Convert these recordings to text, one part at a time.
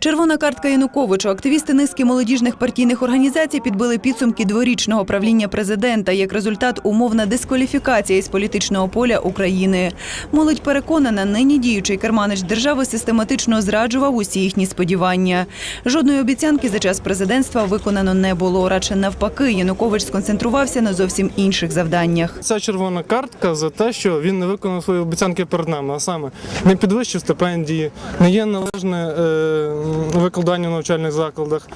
Червона картка Януковичу. Активісти низки молодіжних партійних організацій підбили підсумки дворічного правління президента. Як результат, умовна дискваліфікація із політичного поля України. Молодь переконана, нині діючий керманич держави систематично зраджував усі їхні сподівання. Жодної обіцянки за час президентства виконано не було. Радше навпаки, Янукович сконцентрувався на зовсім інших завданнях. Ця червона картка за те, що він не виконав свої обіцянки перед нами, а саме не підвищив стипендії, не є належне е, викладання в навчальних закладах,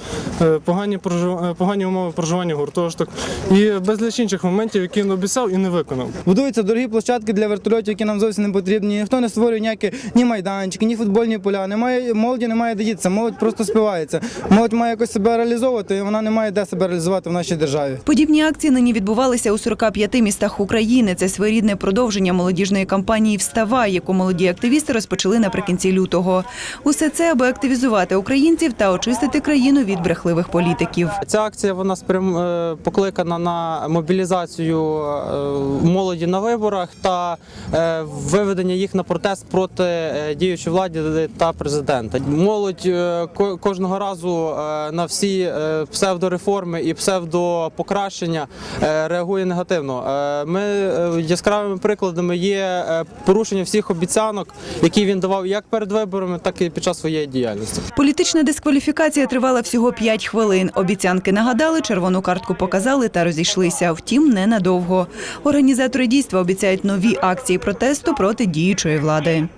е, погані, прожив- е, погані умови проживання гуртожиток і безліч інших моментів, які він обіцяв і не виконав. Будуються дорогі площадки для вертольотів, які нам зовсім не потрібні. Ніхто не створює ніякі ні майданчики, ні футбольні поля. Немає молоді, немає де дітися. Молодь просто співається. Молодь має якось себе реалізовувати, і вона не має де себе реалізувати в нашій державі. Подібні акції нині відбувалися у 45 містах України. Це своєрідне продовження молодіжної кампанії Вставай, яку молоді активісти розпочали наприкінці лютого. Усе це аби активізувати українців та очистити країну від брехливих політиків. Ця акція вона спрям... е, покликана на мобілізацію е, молоді на виборах та е, виведення їх на протест проти діючої влади та президента. Молодь ко- кожного разу на всі псевдореформи і псевдопокращення реагує негативно. Ми яскравими прикладами є порушення всіх обіцянок, які він давав як перед виборами, так і під час своєї діяльності. Політична дискваліфікація тривала всього 5 хвилин. Обіцянки нагадали, червону картку показали та розійшлися. Втім, ненадовго. Організатори дійства обіцяють нові акції протесту проти діючої влади.